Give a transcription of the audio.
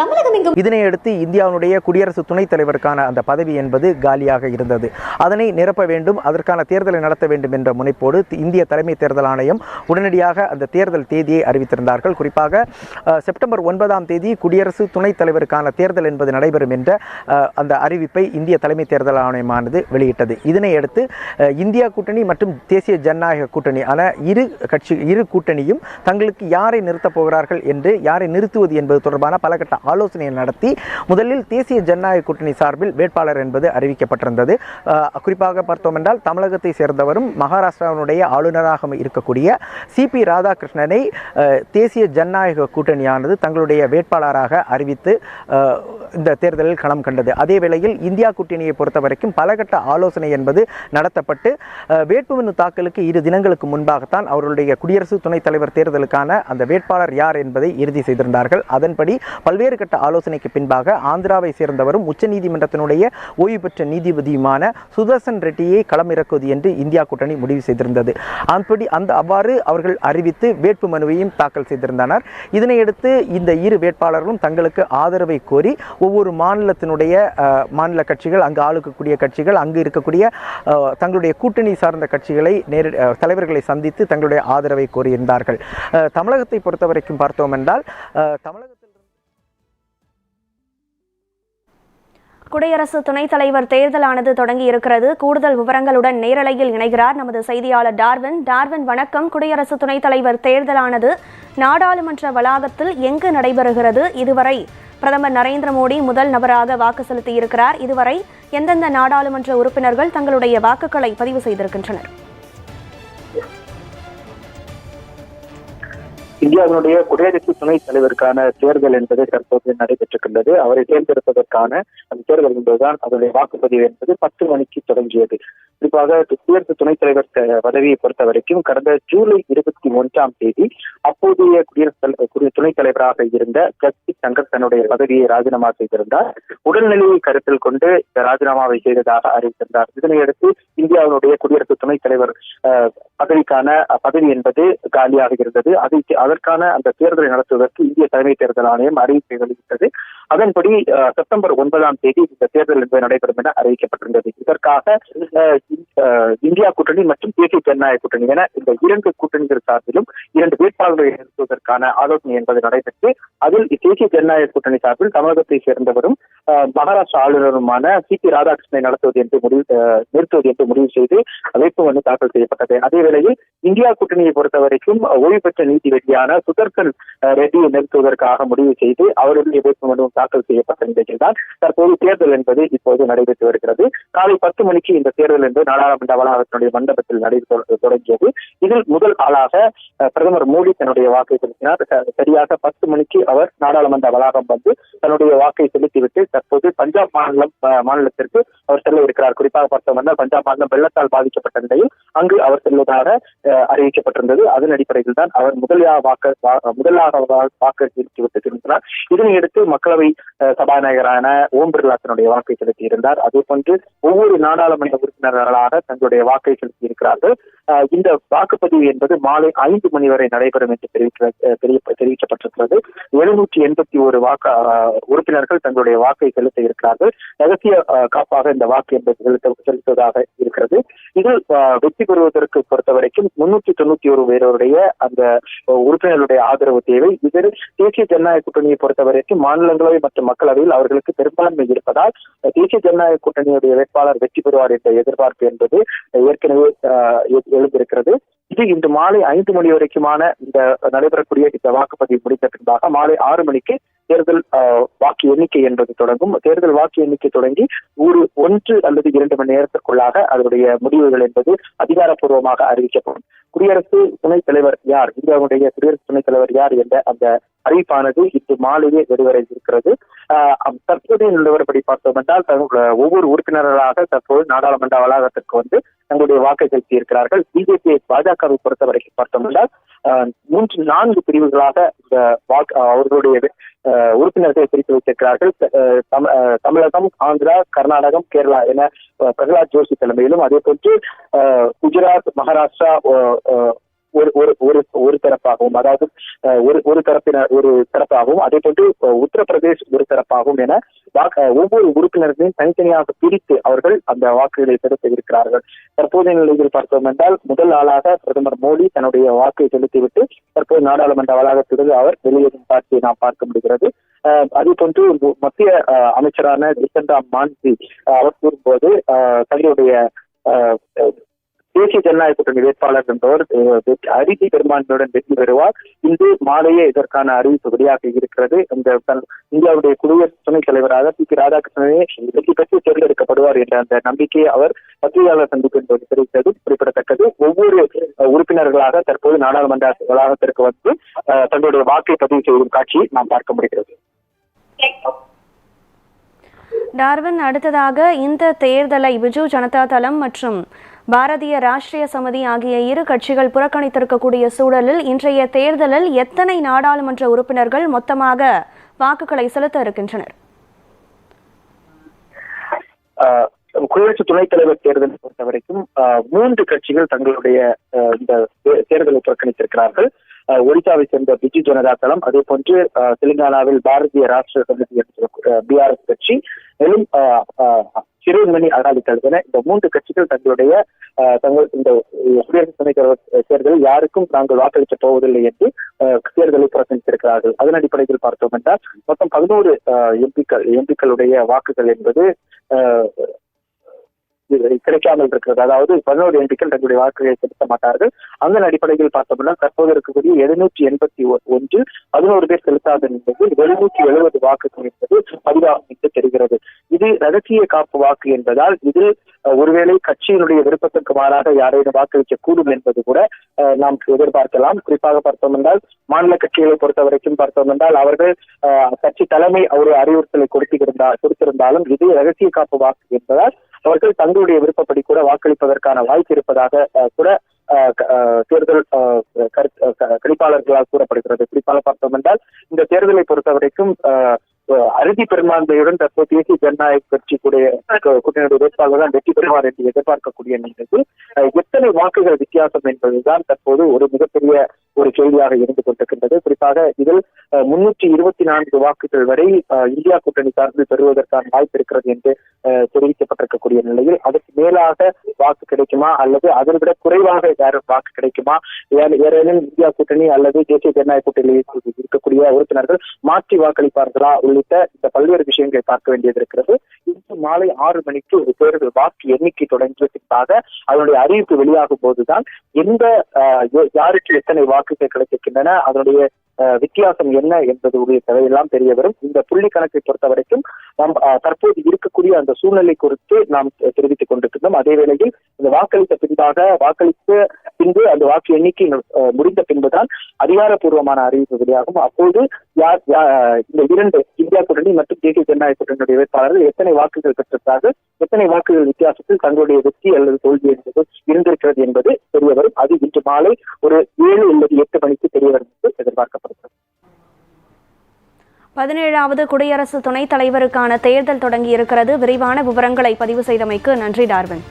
தமிழகம் எங்கும் இதனை இந்தியாவுடைய குடியரசு துணைத் தலைவருக்கான அந்த பதவி என்பது காலியாக இருந்தது. அதனை நிரப்ப வேண்டும் அதற்கான தேர்தலை நடத்த வேண்டும் என்ற முனைப்போடு இந்திய தலைமை தேர்தல் ஆணையம் உடனடியாக அந்த தேர்தல் தேதியை அறிவித்திருந்தார்கள். குறிப்பாக செப்டம்பர் ஒன்பதாம் தேதி குடியரசு துணைத் தலைவருக்கான தேர்தல் என்பது நடைபெறும் என்ற அந்த அறிவிப்பை இந்திய தலைமை தேர்தல் ஆணையமானது வெளியிட்டது. இதனை அடுத்து இந்தியா கூட்டணி மற்றும் தேசிய ஜனநாயக கூட்டணி ஆன இரு கட்சி இரு கூட்டணியும் தங்களுக்கு யாரை நிறுத்தப் போகிறார்கள் என்று யாரை நிறுத்துவது என்பது தொடர்பான பலகட்ட ஆலோசனை நடத்தி முதலில் தேசிய ஜனநாயக கூட்டணி சார்பில் வேட்பாளர் என்பது அறிவிக்கப்பட்டிருந்தது. குறிப்பாக பார்த்தோம் என்றால் தமிழகத்தை சேர்ந்தவரும் மகாராஷ்டிராவினுடைய ஆளுநராக இருக்கக்கூடிய சிபி ராதாகிருஷ்ணனை தேசிய ஜனநாயக கூட்டணியானது தங்களுடைய வேட்பாளராக அறிவித்து இந்த தேர்தலில் களம் கண்டது. அதே வேளையில் இந்தியா கூட்டணியை பொறுத்த வரைக்கும் பலகட்ட ஆலோசனை என்பது நடத்தப்பட்டு வேட்புமனு தாக்கலுக்கு இரு தினங்களுக்கு முன்பாகத்தான் அவர்களுடைய குடியரசு துணைத் தலைவர் தேர்தலுக்கான அந்த வேட்பாளர் யார் என்பதை இறுதி செய்திருந்தார்கள். அதன்படி பல்வேறு கட்ட ஆலோசனைக்கு பின்பாக ஆந்திராவை சேர்ந்தவரும் உச்சநீதிமன்றத்தினுடைய ஓய்வு பெற்ற நீதிபதியுமான சுதர்சன் ரெட்டியை களமிறக்குவது என்று இந்தியா கூட்டணி முடிவு செய்திருந்தது. அதன்படி அந்த அவ்வாறு அவர்கள் அறிவித்து வேட்பு மனுவையும் தாக்கல் செய்திருந்தனர். இதனையடுத்து இந்த இரு வேட்பாளர்களும் தங்களுக்கு ஆதரவை கோரி ஒவ்வொரு மாநிலத்தினுடைய அஹ், மாநில கட்சிகள் அங்கு ஆளுக்கக்கூடிய கட்சிகள் அங்கு இருக்கக்கூடிய அஹ், தங்களுடைய கூட்டணி சார்ந்த கட்சிகளை நேரடி தலைவர்களை சந்தித்து தங்களுடைய ஆதரவை கோரியிருந்தார்கள். அஹ், தமிழகத்தை பொறுத்தவரைக்கும் பார்த்தோம் என்றால் தமிழகத்தில் குடியரசு துணைத் தலைவர் தேர்தலானது தொடங்கி இருக்கிறது கூடுதல் விவரங்களுடன் நேரலையில் இணைகிறார் நமது செய்தியாளர் டார்வின். டார்வின் வணக்கம். குடியரசு துணைத் தலைவர் தேர்தலானது நாடாளுமன்ற வளாகத்தில் எங்கு நடைபெறுகிறது? இதுவரை பிரதமர் நரேந்திர மோடி முதல் நபராக வாக்கு செலுத்தியிருக்கிறார். இதுவரை எந்தெந்த நாடாளுமன்ற உறுப்பினர்கள் தங்களுடைய வாக்குகளை பதிவு செய்திருக்கின்றனர்? இந்தியாவினுடைய குடியரசு துணைத் தலைவருக்கான தேர்தல் என்பது தற்போது நடைபெற்றிருக்கின்றது. அவரை தேர்ந்தெடுப்பதற்கான அந்த தேர்தல் என்பதுதான் அதனுடைய வாக்குப்பதிவு என்பது பத்து மணிக்கு தொடங்கியது. குறிப்பாக குடியரசு துணைத் தலைவர் பதவியை பொறுத்த வரைக்கும் கடந்த ஜூலை இருபத்தி ஒன்றாம் தேதி அப்போதைய குடியரசு தலை- துணைத் தலைவராக இருந்த ஜஸ்டிஸ் சங்கர் தன்னுடைய பதவியை ராஜினாமா செய்திருந்தார். உடல்நிலையை கருத்தில் கொண்டு ராஜினாமாவை செய்ததாக அறிவித்திருந்தார். இதனையடுத்து இந்தியாவினுடைய குடியரசு துணைத் தலைவர் பதவிக்கான பதவி என்பது காலியாக இருந்தது. அதை அதற்கான அந்த தேர்தலை நடத்துவதற்கு இந்திய தலைமை தேர்தல் ஆணையம் அறிவிப்பை வெளியிட்டது. அதன்படி செப்டம்பர் ஒன்பதாம் தேதி இந்த தேர்தல் என்பது நடைபெறும் என அறிவிக்கப்பட்டிருந்தது. இதற்காக இந்தியா கூட்டணி மற்றும் தேசிய ஜனநாயக கூட்டணி என இந்த இரண்டு கூட்டணிகள் சார்பிலும் இரண்டு வேட்பாளர்களை நிறுத்துவதற்கான ஆலோசனை என்பது நடைபெற்று அதில் தேசிய ஜனநாயக கூட்டணி சார்பில் தமிழகத்தை சேர்ந்தவரும் மகாராஷ்டிரா ஆளுநருமான சி. பி. ராதாகிருஷ்ணனை நடத்துவது என்று முடிவு நிறுத்துவது என்று முடிவு செய்து வேட்புமனு தாக்கல் செய்யப்பட்டது. அதே வேளையில் இந்தியா கூட்டணியை பொறுத்த வரைக்கும் ஓய்வு பெற்ற நீதிபதியான சுதர்சன் ரெட்டியை நிறுத்துவதற்காக முடிவு செய்து அவருடைய வேட்பு மனுவும் தாக்கல் செய்யப்பட்ட நிலையில் தான் தற்போது தேர்தல் என்பது இப்போது நடைபெற்று வருகிறது. காலை பத்து மணிக்கு இந்த தேர்தல் என்பது நாடாளுமன்ற வளாகத்தினுடைய மண்டபத்தில் நடைபெற்று தொடங்கியது. இதில் முதல் ஆளாக பிரதமர் மோடி தன்னுடைய வாக்கை செலுத்தினார். சரியாக பத்து மணிக்கு அவர் நாடாளுமன்ற வளாகம் வந்து தன்னுடைய வாக்கை செலுத்திவிட்டு தற்போது பஞ்சாப் மாநிலம் மாநிலத்திற்கு அவர் செல்ல இருக்கிறார். குறிப்பாக பார்த்தோம் பஞ்சாப் மாநிலம் வெள்ளத்தால் பாதிக்கப்பட்ட நிலையில் அங்கு அவர் செல்வதாக அறிவிக்கப்பட்டிருந்தது. அதன் அடிப்படையில் தான் அவர் முதலியாக வாக்க வா- முதலாக வா- வாக்கு இதனையடுத்து மக்களவை சபாநாயகரான ஓம் பிர்லா தன்னுடைய வாக்கை செலுத்தியிருந்தார் அதே போன்று ஒவ்வொரு நாடாளுமன்ற உறுப்பினர்களாக தங்களுடைய வாக்கை செலுத்தியிருக்கிறார்கள் இருக்கிறார்கள். இந்த வாக்குப்பதிவு என்பது மாலை ஐந்து மணி வரை நடைபெறும் என்று தெரிவிக்க தெரிவிக்கப்பட்டிருக்கிறது. எழுநூற்றி எண்பத்தி ஒரு வாக்கு உறுப்பினர்கள் தங்களுடைய வாக்கை செலுத்த இருக்கிறார்கள். ரகசிய காப்பாக இந்த வாக்கு என்பது செலுத்த செலுத்துவதாக இருக்கிறது. இதில் வெற்றி பெறுவதற்கு பொறுத்த வரைக்கும் முன்னூத்தி தொண்ணூத்தி ஒரு பேருடைய அந்த உறுப்பினர்களுடைய ஆதரவு தேவை. இதில் தேசிய ஜனநாயக கூட்டணியை பொறுத்தவரைக்கு மாநிலங்களவை மற்றும் மக்களவையில் அவர்களுக்கு பெரும்பான்மை இருப்பதால் தேசிய ஜனநாயக கூட்டணியுடைய வேட்பாளர் வெற்றி பெறுவார் என்ற எதிர்பார்ப்பு என்பது ஏற்கனவே அஹ், எழுந்திருக்கிறது. இது இன்று மாலை ஐந்து மணி வரைக்குமான இந்த நடைபெறக்கூடிய இந்த வாக்குப்பதிவு முடித்த பின்பாக மாலை ஆறு மணிக்கு தேர்தல் வாக்கு எண்ணிக்கை என்பது தொடங்கும். தேர்தல் வாக்கு எண்ணிக்கை தொடங்கி ஒரு ஒன்று அல்லது இரண்டு மணி நேரத்திற்குள்ளாக அதனுடைய முடிவுகள் என்பது அதிகாரப்பூர்வமாக அறிவிக்கப்படும். குடியரசு துணைத் தலைவர் யார்? இந்தியாவுடைய குடியரசு துணைத் தலைவர் யார் என்ற அந்த அறிவிப்பானது இன்று மாலையே வெளிவர இருக்கிறது தற்போதைய நிலவரப்படி பார்த்தோம் என்றால் தங்களுடைய ஒவ்வொரு உறுப்பினர்களாக தற்போது நாடாளுமன்ற வளாகத்திற்கு வந்து தங்களுடைய வாக்கை செலுத்தி இருக்கிறார்கள் பிஜேபி பாஜகவை பொறுத்த வரைக்கும் பார்த்தோம் என்றால் மூன்று நான்கு பிரிவுகளாக இந்த வாக்கு அவர்களுடைய உறுப்பினர்களை பிரித்து வைத்திருக்கிறார்கள். தமிழகம் ஆந்திரா கர்நாடகம் கேரளா என பிரகலாத் ஜோஷி தலைமையிலும் அதே போன்று குஜராத் மகாராஷ்டிரா ஒரு ஒரு ஒரு ஒரு தரப்பாகவும் அதாவது ஒரு ஒரு தரப்பினர் ஒரு தரப்பாகவும் அதே போன்று உத்தரப்பிரதேஷ் ஒரு தரப்பாகவும் என வாக்கு- ஒவ்வொரு உறுப்பினர்களையும் தனித்தனியாக பிரித்து அவர்கள் அந்த வாக்குகளை செலுத்த இருக்கிறார்கள். தற்போதைய நிலையில் பார்த்தோம் என்றால் முதல் ஆளாக பிரதமர் மோடி தன்னுடைய வாக்கை செலுத்திவிட்டு தற்போது நாடாளுமன்ற வளாகத்திலிருந்து அவர் வெளியேறும் காட்சியை நாம் பார்க்க முடிகிறது. அதே போன்று மத்திய அமைச்சரான ஜித்தன் மான்சி அவர் கூறும்போது தங்களுடைய தேசிய ஜனநாயக கூட்டணி வேட்பாளர் என்பவர் அஹ், வெற்றி- அரிதி பெரும்பான்மையுடன் வெற்றி பெறுவார். இன்று மாலையே இதற்கான அறிவிப்பு வெளியாக இருக்கிறது. இந்த இந்தியாவுடைய குடியரசு துணைத் தலைவராக பி. பி ராதாகிருஷ்ணனே வெற்றி பெற்று தேர்ந்தெடுக்கப்படுவார் என்ற அந்த நம்பிக்கையை அவர் பத்திரிகையாளர் சந்திப்பின் போது தெரிவித்தது குறிப்பிடத்தக்கது. ஒவ்வொரு உறுப்பினர்களாக தற்போது நாடாளுமன்ற வளாகத்திற்கு வந்து அஹ், தங்களுடைய வாக்கை பதிவு செய்யும் காட்சியை நாம் பார்க்க முடிகிறது. டார்வின் அடுத்ததாக இந்த தேர்தலை பிஜு ஜனதா தளம் மற்றும் பாரதிய ராஷ்டிரிய சமிதி ஆகிய இரு கட்சிகள் புறக்கணித்திருக்கக்கூடிய சூழலில் இன்றைய தேர்தலில் எத்தனை நாடாளுமன்ற உறுப்பினர்கள் மொத்தமாக வாக்குகளை செலுத்த இருக்கின்றனர்? ஆஹ் குடியரசு துணைத் தலைவர் தேர்தலை பொறுத்த வரைக்கும் ஆஹ் மூன்று கட்சிகள் தங்களுடைய ஆஹ் இந்த தே- தேர்தலை புறக்கணித்திருக்கிறார்கள். ஒடிசாவை சேர்ந்த பிஜு ஜனதா தளம் அதே போன்று தெலுங்கானாவில் பாரதிய ராஷ்டிர சமிதி பிஆர்எஸ் கட்சி மேலும் ஆஹ் சிறுமணி அகாலிதள் என இந்த மூன்று கட்சிகள் தங்களுடைய ஆஹ் தங்கள் இந்த குடியரசு துணைத் தலைவர் தேர்தலில் யாருக்கும் நாங்கள் வாக்களிக்க போவதில்லை என்று ஆஹ் தேர்தலை புறக்கணித்திருக்கிறார்கள். அதன் அடிப்படையில் பார்த்தோம் என்றால் மொத்தம் பதினோரு எம்பிக்கள் எம்பிக்களுடைய வாக்குகள் என்பது ஆஹ் கிடைக்காமல் இருக்கிறது. அதாவது பதினோரு எம்பிக்கள் தங்களுடைய வாக்குகளை செலுத்த மாட்டார்கள். அதன் அடிப்படையில் பார்த்தோம்னா தற்போது இருக்கக்கூடிய எழுநூற்றி எண்பத்தி ஒன்று பதினோரு பேர் செலுத்தாது என்பது எழுநூற்றி எழுபது வாக்குகள் என்பது பதிவாகும் என்று தெரிகிறது. இது ரகசிய காப்பு வாக்கு என்பதால் இதில் ஒருவேளை கட்சியினுடைய விருப்பத்திற்கு மாறாக யாரேனும் வாக்களிக்க கூடும் என்பது கூட நாம் எதிர்பார்க்கலாம். குறிப்பாக பார்த்தோம் என்றால் மாநில கட்சிகளை பொறுத்த வரைக்கும் பார்த்தோம் என்றால் அவர்கள் அஹ், கட்சி தலைமை ஒரு அறிவுறுத்தலை கொடுத்திருந்தால் கொடுத்திருந்தாலும் இது ரகசிய காப்பு வாக்கு என்பதால் அவர்கள் தங்களுடைய விருப்பப்படி கூட வாக்களிப்பதற்கான வாய்ப்பு இருப்பதாக கூட அஹ், தேர்தல் அஹ், கருத்து- அஹ், கணிப்பாளர்களால் கூறப்படுகிறது. குறிப்பாக பார்த்தோம் என்றால் இந்த தேர்தலை பொறுத்த வரைக்கும் அஹ், அறுதி பெரும்பான்மையுடன் தற்போது தேசிய ஜனநாயக கட்சி கூடிய கூட்டணியுடைய வேட்பாளர் தான் வெற்றி பெறுவார் என்று எதிர்பார்க்கக்கூடிய நிலையில் எத்தனை வாக்குகள் வித்தியாசம் என்பதுதான் தற்போது ஒரு மிகப்பெரிய ஒரு கேள்வியாக இருந்து கொண்டிருக்கின்றது. குறிப்பாக இதில் முன்னூற்றி இருபத்தி நான்கு வாக்குகள் வரை இந்தியா கூட்டணி சார்பில் பெறுவதற்கான வாய்ப்பு இருக்கிறது என்று அஹ், இருக்கக்கூடிய நிலையில் அதுக்கு மேலாக வாக்கு கிடைக்குமா? அல்லது அதை விட குறைவாக யாரும் வாக்கு கிடைக்குமா? ஏ- ஏதேனும் இந்தியா கூட்டணி அல்லது தேசிய ஜனநாயக கூட்டணியில் இருக்கக்கூடிய உறுப்பினர்கள் மாற்றி வாக்களிப்பார்களா? உள்ளிட்ட இந்த பல்வேறு விஷயங்களை பார்க்க வேண்டியது இருக்கிறது. இன்று மாலை ஆறு மணிக்கு ஒரு தேர்தல் வாக்கு எண்ணிக்கை தொடங்கியதற்காக அதனுடைய அறிவிப்பு வெளியாகும் போதுதான் எந்த யாருக்கு எத்தனை வாக்குகள் கிடைக்கின்றன அதனுடைய வித்தியாசம் என்ன என்பது உடைய தேவையெல்லாம் தெரிய வரும். இந்த புள்ளி கணக்கை பொறுத்த வரைக்கும் நாம் தற்போது இருக்கக்கூடிய அந்த சூழ்நிலை குறித்து நாம் தெரிவித்துக் கொண்டிருக்கின்றோம். அதே வேளையில் இந்த வாக்களித்த பின்பாக வாக்களித்த பின்பு அந்த வாக்கு எண்ணிக்கை முடிந்த பின்புதான் அதிகாரப்பூர்வமான அறிவிப்பு வெளியாகும். அப்போது யார் யா- இந்த இரண்டு இந்தியா கூட்டணி மற்றும் தேசிய ஜனநாயக கூட்டணியுடைய வேட்பாளர்கள் எத்தனை வாக்குகள் பெற்றிருக்கிறார்கள் எத்தனை வாக்குகள் வித்தியாசத்தில் தங்களுடைய வெற்றி அல்லது தோல்வி என்பது இருந்திருக்கிறது என்பது தெரிய வரும். அது இன்று மாலை ஒரு ஏழு அல்லது எட்டு மணிக்கு தெரிய வரும். எதிர்பார்க்கப்படுகிறது. பதினேழாவது குடியரசு துணைத் தலைவருக்கான தேர்தல் தொடங்கி இருக்கிறது விரிவான விவரங்களை பதிவு செய்தமைக்கு நன்றி டார்வின்.